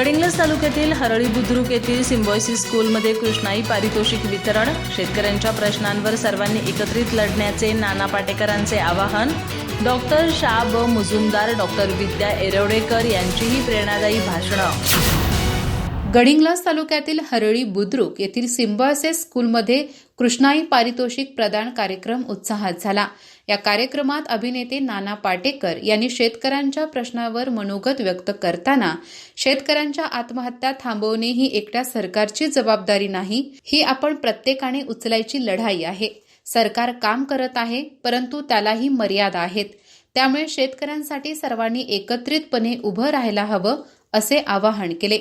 गडिंग्लज तालुक्यातील हरळी बुद्रुक येथील सिम्बॉयसिस स्कूलमध्ये कृष्णाई पारितोषिक वितरण शेतकऱ्यांच्या प्रश्नांवर सर्वांनी एकत्रित लढण्याचे नाना पाटेकरांचे आवाहन डॉक्टर शाह ब मुजुमदार डॉक्टर विद्या एरवडेकर यांचीही प्रेरणादायी भाषणं. गडिंग्लज तालुक्यातील हरळी बुद्रुक येथील सिम्बॉयसेस स्कूलमध्ये कृष्णाई पारितोषिक प्रदान कार्यक्रम उत्साहात झाला. या कार्यक्रमात अभिनेते नाना पाटेकर यांनी शेतकऱ्यांच्या प्रश्नावर मनोगत व्यक्त करताना शेतकऱ्यांच्या आत्महत्या थांबवणे ही एकट्या सरकारची जबाबदारी नाही ही आपण प्रत्येकाने उचलायची लढाई आहे. सरकार काम करत आहे परंतु त्यालाही मर्यादा आहेत. त्यामुळे शेतकऱ्यांसाठी सर्वांनी एकत्रितपणे उभं राहायला हवं असे आवाहन केले.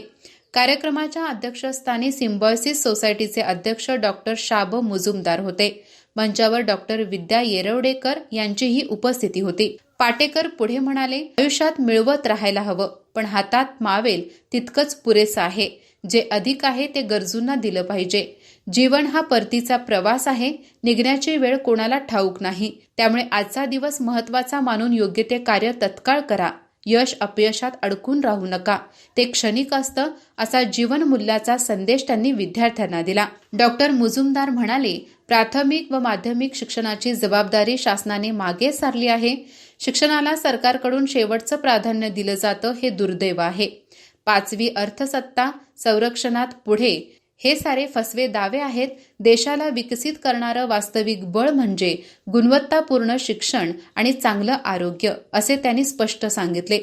कार्यक्रमाच्या अध्यक्षस्थानी सिम्बॉयसिस सोसायटीचे अध्यक्ष डॉक्टर शाब मुजुमदार होते. मंचावर डॉक्टर विद्या येरवडेकर यांचीही उपस्थिती होती. पाटेकर पुढे म्हणाले आयुष्यात मिळवत राहायला हवं पण हातात मावेल तितकंच पुरेसं आहे. जे अधिक आहे ते गरजूंना दिलं पाहिजे. जीवन हा परतीचा प्रवास आहे निघण्याची वेळ कोणाला ठाऊक नाही. त्यामुळे आजचा दिवस महत्त्वाचा मानून योग्य ते कार्य तत्काळ करा. यश अपयशात अडकून राहू नका. ते क्षणिक असतं असा जीवन मूल्याचा संदेश त्यांनी विद्यार्थ्यांना दिला. डॉक्टर मुजुमदार म्हणाले प्राथमिक व माध्यमिक शिक्षणाची जबाबदारी शासनाने मागे सारली आहे. शिक्षणाला सरकारकडून शेवटचं प्राधान्य दिलं जातं हे दुर्दैव आहे. पाचवी अर्थसत्ता संरक्षणात पुढे हे सारे फसवे दावे आहेत. देशाला विकसित करणारं वास्तविक बळ म्हणजे गुणवत्तापूर्ण शिक्षण आणि चांगलं आरोग्य असे त्यांनी स्पष्ट सांगितले.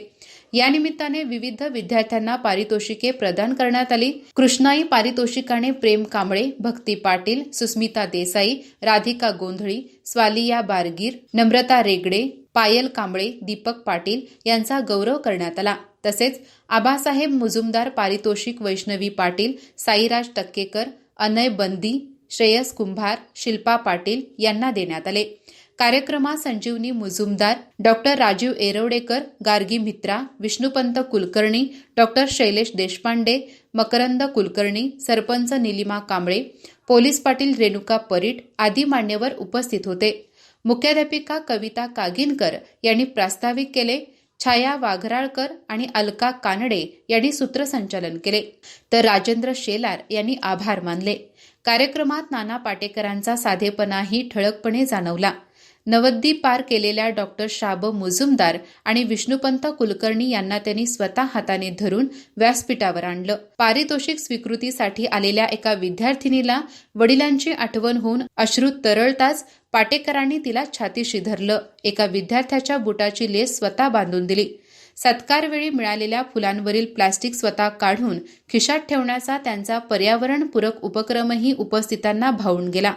या निमित्ताने विविध विद्यार्थ्यांना पारितोषिके प्रदान करण्यात आली. कृष्णाई पारितोषिकाने प्रेम कांबळे भक्ती पाटील सुस्मिता देसाई राधिका गोंधळी स्वालिया बारगीर नम्रता रेगडे पायल कांबळे दीपक पाटील यांचा गौरव करण्यात आला. तसेच आबासाहेब मुजुमदार पारितोषिक वैष्णवी पाटील साईराज टक्केकर अनय बंदी श्रेयस कुंभार शिल्पा पाटील यांना देण्यात आले. कार्यक्रमात Sanjivani Mujumdar doctor Rajeev Erawadekar Gargi Mitra Vishnupant Kulkarni doctor Shailesh Deshpande Makarand Kulkarni sarpanch Nilima Kamble police Patil Renuka Parit आदी मान्यवर उपस्थित होते. मुख्याध्यापिका कविता कागिनकर यांनी प्रास्ताविक केले. छाया वाघराळकर आणि अलका कानडे यांनी सूत्रसंचालन केले. तर राजेंद्र शेलार यांनी आभार मानले. कार्यक्रमात नाना पाटेकरांचा साधेपणाही ठळकपणे जाणवला. नवद्दी पार केलेल्या डॉक्टर शाब मुजुमदार आणि विष्णुपंत कुलकर्णी यांना त्यांनी स्वतः हाताने धरून व्यासपीठावर आणलं. पारितोषिक स्वीकृतीसाठी आलेल्या एका विद्यार्थिनीला वडिलांची आठवण होऊन अश्रू तरळताच पाटेकरांनी तिला छातीशी धरलं. एका विद्यार्थ्याच्या बुटाची लेस स्वतः बांधून दिली. सत्कारवेळी मिळालेल्या फुलांवरील प्लास्टिक स्वतः काढून खिशात ठेवण्याचा त्यांचा पर्यावरणपूरक उपक्रमही उपस्थितांना भावून गेला.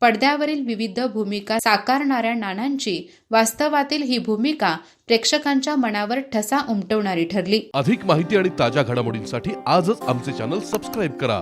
पडद्यावरील विविध भूमिका साकारणाऱ्या नानांची वास्तवातील ही भूमिका प्रेक्षकांच्या मनावर ठसा उमटवणारी ठरली. अधिक माहिती आणि ताज्या घडामोडींसाठी आजच आमचे चॅनल सबस्क्राईब करा.